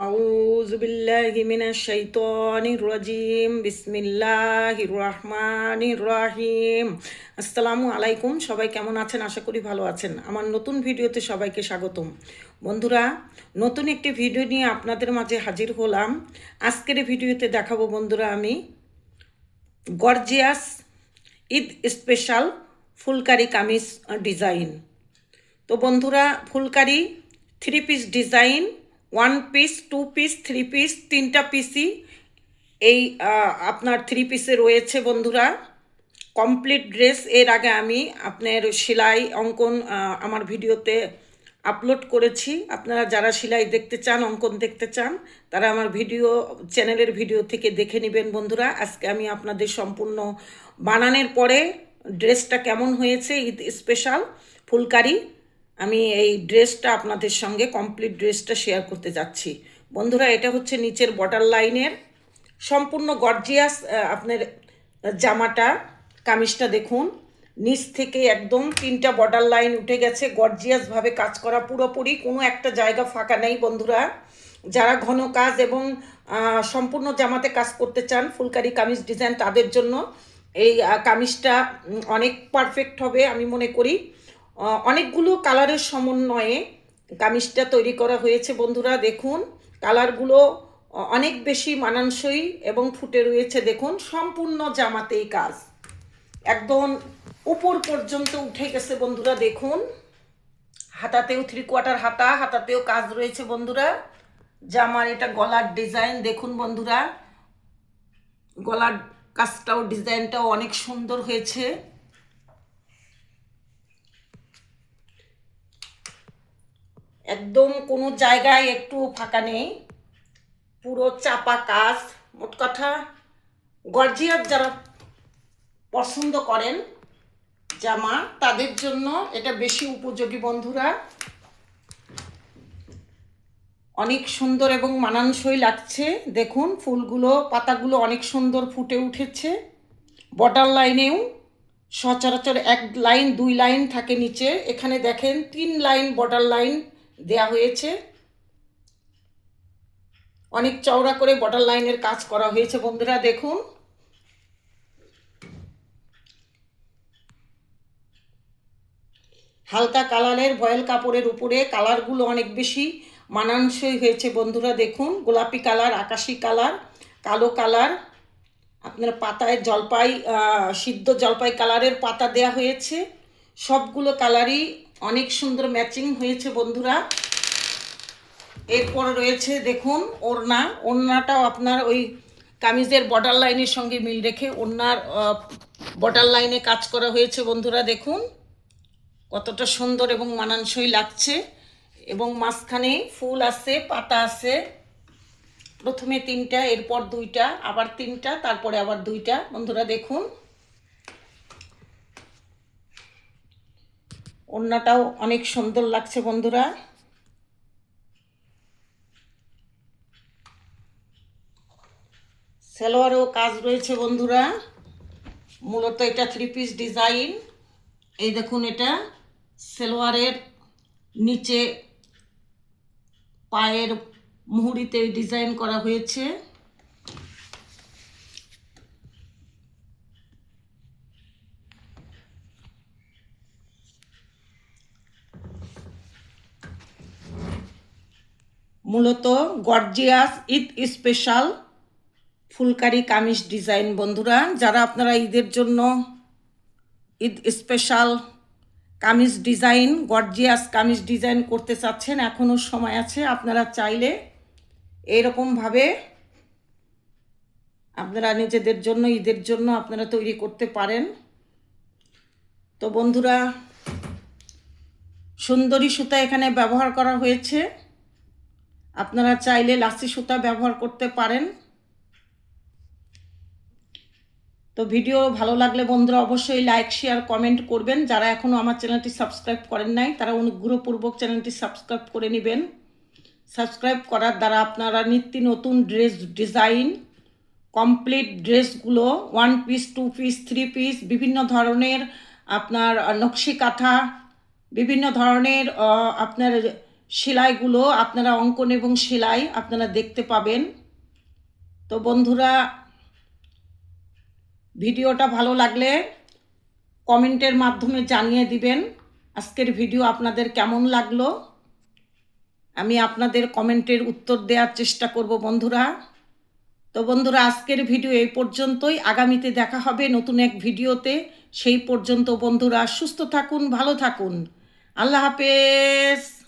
أعوذ بالله من الشيطان الرجيم بسم الله الرحمن الرحيم আসসালামু আলাইকুম সবাই কেমন আছেন আশা করি ভালো আছেন আমার নতুন ভিডিওতে সবাইকে স্বাগতম বন্ধুরা নতুন একটি ভিডিও নিয়ে আপনাদের মাঝে হাজির হলাম আজকের ভিডিওতে দেখাবো বন্ধুরা আমি gorgeous Eid special phulkari kameez design তো বন্ধুরা phulkari three piece design one piece two piece three piece তিনটা পিসই এই আপনার থ্রি পিসে রয়েছে বন্ধুরা। কমপ্লিট ড্রেস এর আগে আমি আপনার সেলাই অঙ্কন আমার ভিডিওতে আপলোড করেছি। আপনারা যারা সেলাই দেখতে চান, অঙ্কন দেখতে চান, তারা আমার ভিডিও, চ্যানেলের ভিডিও থেকে দেখে নেবেন বন্ধুরা। আজকে আমি আপনাদের সম্পূর্ণ বানানোর পরে ড্রেসটা কেমন হয়েছে, ঈদ স্পেশাল ফুলকারি। আমি এই ড্রেসটা আপনাদের সঙ্গে কমপ্লিট ড্রেসটা শেয়ার করতে যাচ্ছি। বন্ধুরা, এটা হচ্ছে নিচের বর্ডার লাইনের সম্পূর্ণ গর্জিয়াস আপনার জামাটা, কামিজটা দেখুন। নিচ থেকে একদম তিনটা বর্ডার লাইন উঠে গেছে গর্জিয়াসভাবে কাজ করা পুরোপুরি, কোনো একটা জায়গা ফাঁকা নেই বন্ধুরা। যারা ঘন কাজ এবং সম্পূর্ণ জামাতে কাজ করতে চান, ফুলকারি কামিজ ডিজাইন তাদের জন্য এই কামিজটা অনেক পারফেক্ট হবে আমি মনে করি। অনেকগুলো কালারের সমন্বয়ে কামিজটা তৈরি করা হয়েছে, বন্ধুরা, দেখুন। কালারগুলো অনেক বেশি মানানসই এবং ফুটে রয়েছে, দেখুন। সম্পূর্ণ জামাতেই কাজ। একদম উপর পর্যন্ত উঠে গেছে, বন্ধুরা, দেখুন। হাতাতেও থ্রি কোয়ার্টার হাতা, হাতাতেও কাজ রয়েছে, বন্ধুরা। জামার এটা গলার ডিজাইন, দেখুন, বন্ধুরা। গলার কাজটাও, ডিজাইনটাও অনেক সুন্দর হয়েছে। একদম কোনো জায়গায় একটু ফাঁকা নেই। পুরো চাপা কাজ, মোট কথা। গর্জিয়াস যারা পছন্দ করেন জামা তাদের জন্য এটা বেশি উপযোগী বন্ধুরা। অনেক সুন্দর এবং মানানসই লাগছে। দেখুন, ফুলগুলো, পাতাগুলো অনেক সুন্দর ফুটে উঠেছে। বর্ডার লাইনেও সচরাচর এক লাইন, দুই লাইন থাকে নিচে। এখানে দেখেন, তিন লাইন বর্ডার লাইন। দেয়া হয়েছে। অনেক চওড়া করে বর্ডার লাইনের কাজ করা হয়েছে বন্ধুরা, দেখুন। হালকা কালারের ভয়েল কাপড়ের উপরে কালারগুলো অনেক বেশি মানানসই হয়েছে বন্ধুরা, দেখুন। গোলাপি কালার, আকাশি কালার, কালো কালার। আপনার পাতায় জলপাই সিদ্ধ জলপাই কালারের পাতা দেয়া হয়েছে। সবগুলো কালারই অনেক সুন্দর ম্যাচিং হয়েছে বন্ধুরা। এরপর রয়েছে দেখুন ওড়না। ওড়নাটাও আপনার ওই কামিজের বর্ডার লাইনের সঙ্গে মিল রেখে ওড়নার বর্ডার লাইনে কাজ করা হয়েছে বন্ধুরা, দেখুন। কতটা সুন্দর এবং মানানসই লাগছে। এবং মাঝখানে ফুল আছে, পাতা আছে। প্রথমে তিনটা, এরপর দুইটা, আবার তিনটা, তারপরে আবার দুইটা। বন্ধুরা, দেখুন। ওড়নাটাও অনেক সুন্দর লাগছে, বন্ধুরা। সালোয়ারেও কাজ রয়েছে, বন্ধুরা। মূলত এটা থ্রি পিস ডিজাইন এই দেখুন এটা সালোয়ারের নিচে পায়ের মুহুরিতে ডিজাইন করা হয়েছে। মূলত gorgeous, Eid special phulkari kameez design বন্ধুরা। যারা আপনারা ঈদের জন্য Eid special kameez design gorgeous kameez design করতে চাচ্ছেন এখনও সময় আছে, আপনারা চাইলে এইরকমভাবে আপনারা নিজেদের জন্য, ঈদের জন্য আপনারা তৈরি করতে পারেন। তো বন্ধুরা, সুন্দরী সুতা এখানে ব্যবহার করা হয়েছে। আপনারা চাইলে লাসি সুতা ব্যবহার করতে পারেন। তো ভিডিও ভালো লাগলে বন্ধুরা অবশ্যই লাইক, শেয়ার, কমেন্ট করবেন। যারা এখনও আমার চ্যানেলটি সাবস্ক্রাইব করেন নাই, তারা অনুগ্রহপূর্বক চ্যানেলটি সাবস্ক্রাইব করে নেবেন। সাবস্ক্রাইব করার দ্বারা আপনারা নিত্য নতুন ড্রেস ডিজাইন, কমপ্লিট ড্রেসগুলো, one piece, two piece, three piece, বিভিন্ন ধরনের আপনার নকশি কাঁথা, বিভিন্ন ধরনের আপনার সেলাইগুলো আপনারা অঙ্কন এবং সেলাই আপনারা দেখতে পাবেন। তো বন্ধুরা, ভিডিওটা ভালো লাগলে কমেন্টের মাধ্যমে জানিয়ে দিবেন আজকের ভিডিও আপনাদের কেমন লাগল। আমি আপনাদের কমেন্টের উত্তর দেওয়ার চেষ্টা করব বন্ধুরা। তো বন্ধুরা, আজকের ভিডিও এই পর্যন্তই। আগামীতে দেখা হবে নতুন এক ভিডিওতে। সেই পর্যন্ত বন্ধুরা, সুস্থ থাকুন, ভালো থাকুন। আল্লাহ হাফেজ।